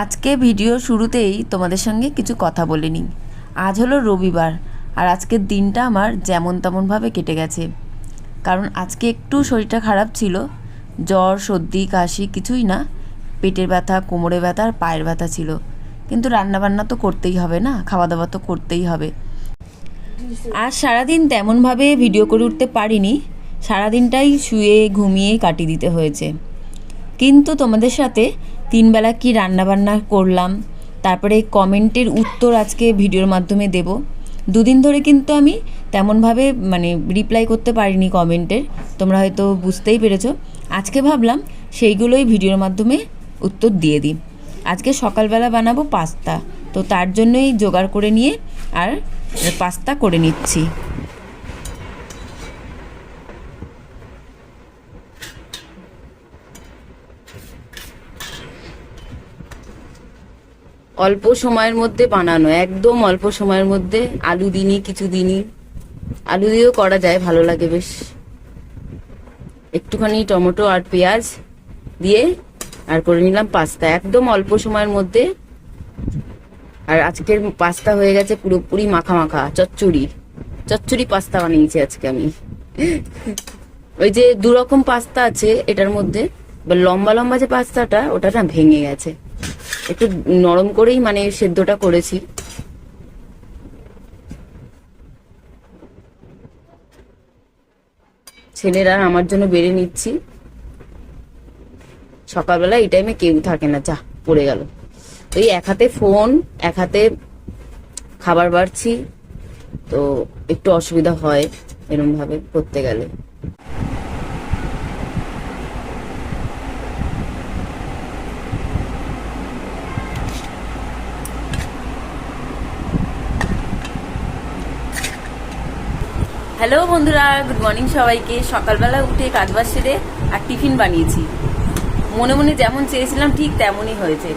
আজকে ভিডিও শুরুতেই তোমাদের সঙ্গে কিছু কথা বলে নিই। আজ হলো রবিবার, আর আজকের দিনটা আমার যেমন তেমনভাবে কেটে গেছে। কারণ আজকে একটু শরীরটা খারাপ ছিল, জ্বর, সর্দি, কাশি কিছুই না, পেটের ব্যথা, কোমরে ব্যথা আর পায়ের ব্যথা ছিল। কিন্তু রান্নাবান্না তো করতেই হবে না খাওয়া দাওয়া তো করতেই হবে। আজ সারাদিন তেমনভাবে ভিডিও করে উঠতে পারিনি, সারাদিনটাই শুয়ে, ঘুমিয়ে কাটিয়ে দিতে হয়েছে। কিন্তু তোমাদের সাথে তিনবেলা কি রান্নাবান্না করলাম, তারপরে কমেন্টের উত্তর আজকে ভিডিওর মাধ্যমে দেব। দুদিন ধরে কিন্তু আমি তেমনভাবে মানে রিপ্লাই করতে পারিনি কমেন্টের, তোমরা হয়তো বুঝতেই পেরেছ। আজকে ভাবলাম সেইগুলোই ভিডিওর মাধ্যমে উত্তর দিয়ে দিই। আজকে সকালবেলা বানাবো পাস্তা, তো তার জন্যই জোগাড় করে নিয়ে আর পাস্তা করে নিচ্ছি। অল্প সময়ের মধ্যে বানানো, একদম অল্প সময়ের মধ্যে আলু দিনই, কিছু দিনই। আলু দিয়েও করা যায়, ভালো লাগে বেশ। একটুখানি টমেটো আর পেঁয়াজ দিয়ে আর করে নিলাম পাস্তা, একদম অল্প সময়ের মধ্যে। আর আজকের পাস্তা হয়ে গেছে পুরোপুরি মাখা মাখা, চচ্চড়ি। চচ্চড়ি পাস্তা বানিয়েছি আজকে আমি। ওই যে দু রকম পাস্তা আছে এটার মধ্যে লম্বা লম্বা যে পাস্তাটা, ওটা না ভেঙে গেছে। একটু নরম করেই মানে সেদ্ধটা করেছি। ছেলেরা আমার জন্য বেড়ে নিচ্ছি। সকালবেলা এই টাইমে কেউ থাকে না, যা, পড়ে গেল। ওই এক হাতে ফোন এক হাতে খাবার বাড়ছি, তো একটু অসুবিধা হয় এরম ভাবে করতে গেলে। হ্যালো বন্ধুরা গুড মর্নিং সবাইকে। সকালবেলা উঠে কাজবাজ সেরে আর টিফিন বানিয়েছি। মনে মনে যেমন চেয়েছিলাম ঠিক তেমনই হয়েছে।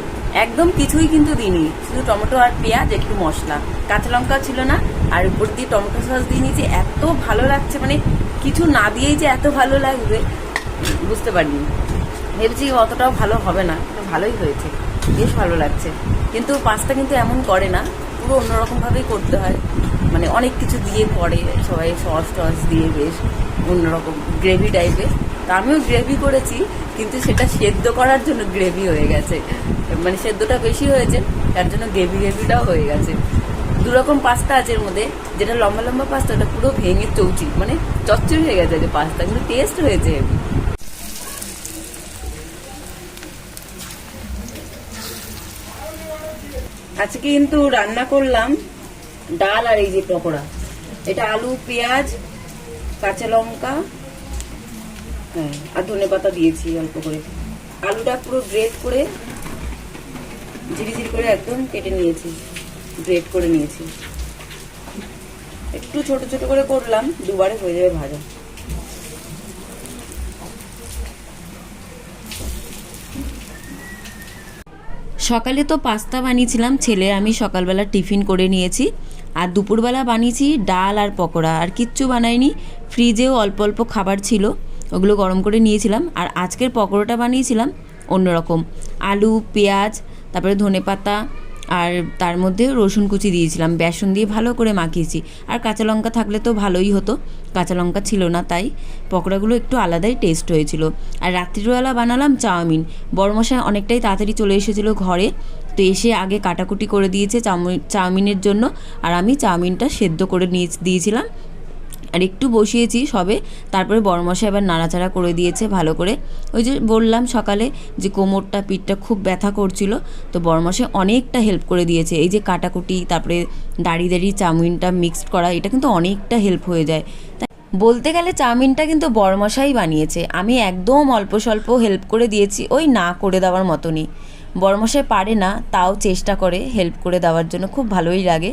একদম কিছুই কিন্তু দিইনি, শুধু টমেটো আর পেঁয়াজ, একটু মশলা। কাঁচা লঙ্কাও ছিল না, আর উপর দিয়ে টমেটো সস দিয়ে নিয়েছি। এত ভালো লাগছে মানে কিছু না দিয়েই যে এত ভালো লাগবে, বুঝতে পারিনি। ভেবেছি অতটাও ভালো হবে না ভালোই হয়েছে, বেশ ভালো লাগছে। কিন্তু পাস্তা কিন্তু এমন করে না, পুরো অন্যরকম ভাবেই করতে হয়। মানে অনেক কিছু দিয়ে করে, সবাই সস টস দিয়ে বেশ অন্যরকম গ্রেভি টাইপের তা আমিও গ্রেভি করেছি, কিন্তু সেটা সেদ্ধ করার জন্য গ্রেভি হয়ে গেছে। মানে সেদ্ধটা বেশি হয়েছে, তার জন্য গ্রেভি গ্রেভিটাও হয়ে গেছে। দু রকম পাস্তা আছে এর মধ্যে, যেটা লম্বা লম্বা পাস্তা, ওটা পুরো ভেঙে চৌচি মানে চচ্চড়ি হয়ে গেছে যে পাস্তা, কিন্তু টেস্ট হয়েছে। আজকে কিন্তু রান্না করলাম ডাল আর এই যে পকোড়া। এটা আলু, পেঁয়াজ, কাঁচা লঙ্কা হ্যাঁ আর ধনে পাতা দিয়েছি অল্প করে। আলুটা পুরো গ্রেট করে ঝিরিঝিরি করে একদম কেটে নিয়েছি, গ্রেট করে নিয়েছি। একটু ছোট ছোট করে করলাম, দুবারে হয়ে যাবে ভাজা। সকালে তো পাস্তা বানিয়েছিলাম, ছেলে আমি সকালবেলা টিফিন করে নিয়েছি। আর দুপুরবেলা বানিয়েছি ডাল আর পকোড়া, আর কিচ্ছু বানাইনি। ফ্রিজেও অল্প অল্প খাবার ছিল, ওগুলো গরম করে নিয়েছিলাম। আর আজকের পকোড়াটা বানিয়েছিলাম অন্যরকম। আলু, পেঁয়াজ, তারপরে ধনে পাতা, আর তার মধ্যে রসুন কুচি দিয়েছিলাম। বেসন দিয়ে ভালো করে মাখিয়েছি। আর কাঁচা লঙ্কা থাকলে তো ভালোই হতো। কাঁচা লঙ্কা ছিল না তাই পকোড়াগুলো একটু আলাদাই টেস্ট হয়েছিল। আর রাত্রিবেলা বানালাম চাউমিন। বড়মশাই অনেকটাই তাড়াতাড়ি চলে এসেছিল ঘরে। তো এসে আগে কাটাকুটি করে দিয়েছে চাউমিন চাউমিনের জন্য। আর আমি চাউমিনটা সেদ্ধ করে নিয়ে দিয়েছিলাম। আর একটু বসিয়েছি সবে। তারপরে বড়মশাই এবার নাড়াচাড়া করে দিয়েছে ভালো করে। ওই যে বললাম সকালে যে কোমরটা, পিঠটা খুব ব্যথা করছিল। তো বড়মশাই অনেকটা হেল্প করে দিয়েছে। এই যে কাটাকুটি, তারপরে দাঁড়িয়ে দাঁড়িয়ে চাউমিনটা মিক্সড করা, এটা কিন্তু অনেকটা হেল্প হয়ে যায়। বলতে গেলে চাউমিনটা কিন্তু বড়মশাই বানিয়েছে। আমি একদম অল্প স্বল্প হেল্প করে দিয়েছি, ওই না করে দেওয়ার মতনই। বড়মশাই পারে না, তাও চেষ্টা করে হেল্প করে দেওয়ার জন্য খুব ভালোই লাগে।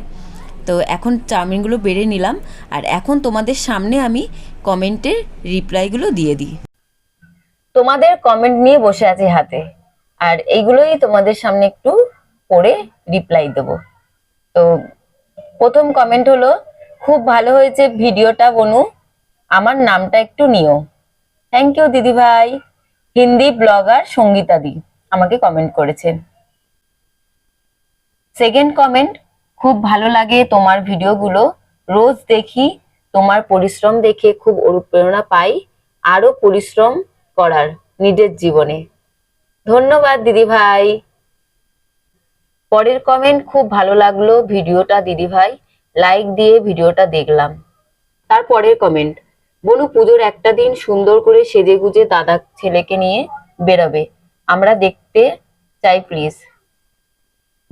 তো এখন চাউমিনগুলো বেড়ে নিলাম, আর এখন তোমাদের সামনে আমি কমেন্টের রিপ্লাইগুলো দিয়ে দিই। তোমাদের কমেন্ট নিয়ে বসে আছি হাতে, আর এইগুলোই তোমাদের সামনে একটু পড়ে রিপ্লাই দেব। তো প্রথম কমেন্ট হলো, খুব ভালো হয়েছে ভিডিওটা বনু, আমার নামটা একটু নিও। থ্যাংক ইউ দিদি ভাই হিন্দি ব্লগার সঙ্গীতা দি আমাকে কমেন্ট করেছে। সেকেন্ড কমেন্ট খুব ভালো লাগে তোমার ভিডিওগুলো। রোজ দেখি, তোমার পরিশ্রম দেখে খুব অনুপ্রেরণা পাই আরও পরিশ্রম করার নিজের জীবনে। ধন্যবাদ দিদি ভাই। পরের কমেন্ট খুব ভালো লাগল ভিডিওটা দিদি ভাই। লাইক দিয়ে ভিডিওটা দেখলাম। তারপরের কমেন্ট বনু পুজোর একটা দিন সুন্দর করে সেজে গুজে দাদা ছেলেকে নিয়ে বেরোবে। আমরা দেখতে চাই প্লিজ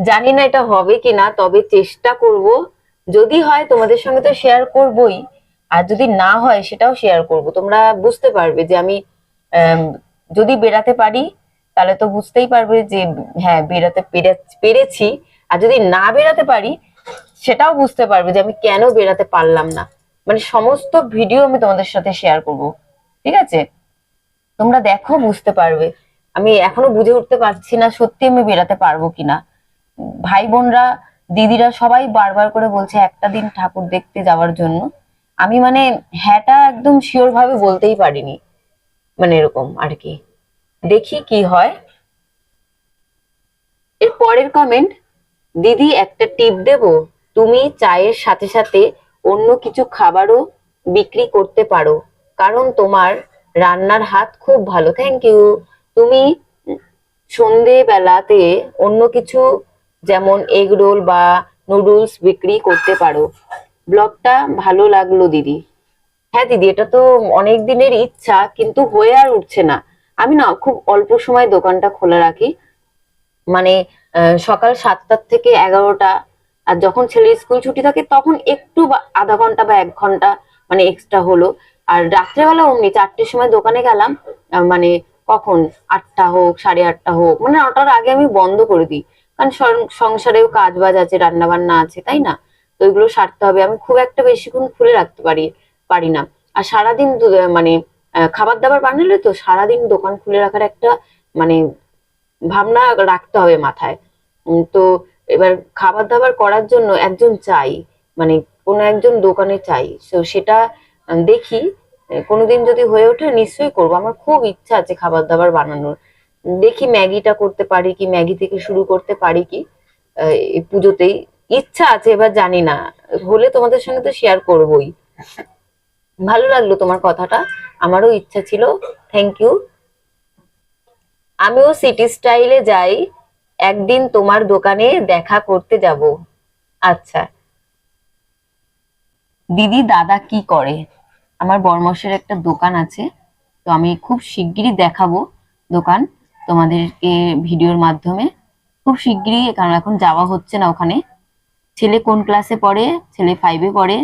জানি না এটা হবে কিনা, তবে চেষ্টা করব। যদি হয়, তোমাদের সঙ্গে তো শেয়ার করবই। আর যদি না হয়, সেটাও শেয়ার করব। তোমরা বুঝতে পারবে যে আমি যদি বেরাতে পারি, তাহলে তো বুঝতেই পারবে যে হ্যাঁ পেরে- পেরেছি। আর যদি না বেরাতে পারি, সেটাও বুঝতে পারবে যে আমি কেন বেরাতে পারলাম না। মানে সমস্ত ভিডিও আমি তোমাদের সাথে শেয়ার করব। ঠিক আছে? তোমরা দেখো, বুঝতে পারবে। আমি এখনও বুঝে উঠতে পারছি না সত্যি আমি বেরাতে পারব কিনা। ভাই বোনরা, দিদিরা সবাই বারবার করে বলছে, একটা দিন ঠাকুর দেখতে যাওয়ার জন্য। আমি মানে হ্যাঁটা একদম শিওর ভাবে বলতেই পারিনি। মানে এরকম আর কি। দেখি কি হয়। এর পরের কমেন্ট দিদি, একটা টিপ দেব। তুমি চায়ের সাথে সাথে অন্য কিছু খাবারও বিক্রি করতে পারো। কারণ তোমার রান্নার হাত খুব ভালো। থ্যাংক ইউ তুমি সন্ধে বেলাতে অন্য কিছু যেমন এগ রোল বা নুডলস বিক্রি করতে পারো। ব্লগটা ভালো লাগল দিদি। হ্যাঁ দিদি, এটা তো অনেক দিনের ইচ্ছা, কিন্তু হয়ে আর উঠছে না। আমি না খুব অল্প সময় দোকানটা খোলা রাখি। মানে সকাল সাতটার থেকে এগারোটা, আর যখন ছেলের স্কুল ছুটি থাকে তখন একটু আধা ঘণ্টা বা এক ঘণ্টা মানে এক্সট্রা হলো। আর রাত্রেবেলা অমনি, চারটের সময় দোকানে গেলাম মানে কখন? আটটা হোক, সাড়ে আটটা হোক মানে নটার আগে আমি বন্ধ করে দিই। কারণ সংসারেও কাজ বাজ আছে রান্না বান্না আছে, তাই না? তো ওইগুলো সারতে হবে। আমি খুব একটা বেশিক্ষণ খুলে রাখতে পারি পারি না। আর সারাদিন মানে খাবার দাবার বানালে তো সারাদিন দোকান খুলে রাখার একটা মানে ভাবনা রাখতে হবে মাথায়। তো এবার খাবার দাবার করার জন্য একজন চাই মানে কোনো একজন দোকানে চাই। তো সেটা দেখি। কোনোদিন যদি হয়ে ওঠে, নিশ্চয়ই করব। আমার খুব ইচ্ছা আছে খাবার দাবার বানানোর। দেখি ম্যাগিটা করতে পারি কি, ম্যাগি থেকে শুরু করতে পারি কি। পুজোতেই। ইচ্ছা আছে, এবার জানি না। হলে তোমাদের সঙ্গে তো শেয়ার করবোই। ভালো লাগল তোমার কথাটা। আমারও ইচ্ছা ছিল। থ্যাংক ইউ আমিও সিটি স্টাইলে যাই। একদিন তোমার দোকানে দেখা করতে যাব। আচ্ছা। দিদি, দাদা কি করে? আমার বরমশের একটা দোকান আছে, তো আমি খুব শিগগিরই দেখাবো দোকান তোমাদেরকে ভিডিওর মাধ্যমে। খুব শিগগিরই, কারণ এখন যাওয়া হচ্ছে না ওখানে। ছেলে কোন ক্লাসে পড়ে? ছেলে ফাইভে পড়ে।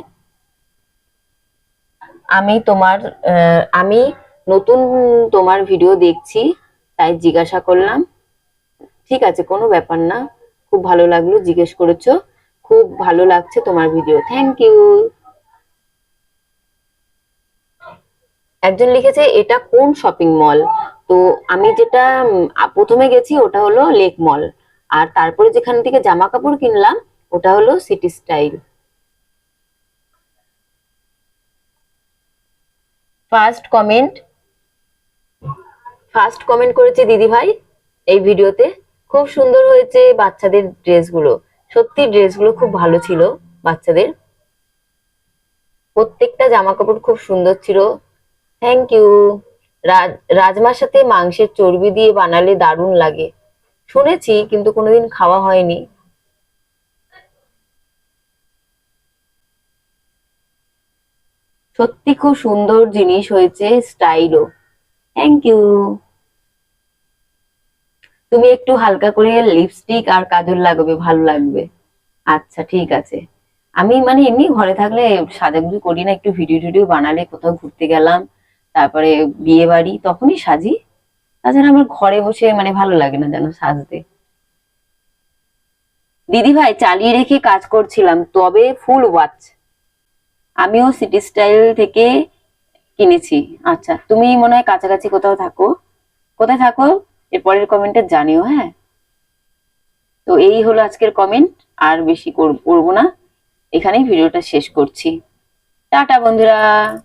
আমি তোমার আমি নতুন তোমার ভিডিও দেখছি, তাই জিজ্ঞাসা করলাম। ঠিক আছে, কোনো ব্যাপার না। খুব ভালো লাগল, জিজ্ঞেস করেছ। খুব ভালো লাগছে তোমার ভিডিও থ্যাংক ইউ একজন লিখেছে, এটা কোন শপিং মল তো আমি যেটা প্রথমে গেছি ওটা হলো লেক মল আর তারপরে যেখান থেকে জামা কাপড় কিনলাম, ওটা হলো city style first comment first comment করেছে দিদি ভাই এই ভিডিওতে। খুব সুন্দর হয়েছে বাচ্চাদের ড্রেসগুলো। সত্যি ড্রেসগুলো খুব ভালো ছিল বাচ্চাদের। প্রত্যেকটা জামা কাপড় খুব সুন্দর ছিল। থ্যাংক ইউ রাজমার সাথে মাংসের চর্বি দিয়ে বানালে দারুণ লাগে। শুনেছি, কিন্তু কোনোদিন খাওয়া হয়নি। সত্যি খুব সুন্দর জিনিস হয়েছে স্টাইলও। থ্যাংক ইউ তুমি একটু হালকা করে লিপস্টিক আর কাজল লাগাবে, ভালো লাগবে। আচ্ছা ঠিক আছে। আমি মানে এমনি ঘরে থাকলে সাজাগুজি করি না, একটু ভিডিও টিডিও বানালে কোথাও ঘুরতে গেলাম। তারপরে বিয়ে বাড়ি তখনই সাজি। তাছাড়া আমার ঘরে বসে মানে ভালো লাগে না যেন সাজতে। দিদি ভাই, চালিয়ে রেখে কাজ করছিলাম, তবে ফুল ওয়াচ। আমিও সিটি স্টাইল থেকে কিনেছি। আচ্ছা তুমি মনে হয় কাছাকাছি কোথাও থাকো। কোথায় থাকো? এরপরের কমেন্টে জানিও হ্যাঁ? তো এই হলো আজকের কমেন্ট আর বেশি কর- করব না। এখানেই ভিডিওটা শেষ করছি। টাটা, বন্ধুরা!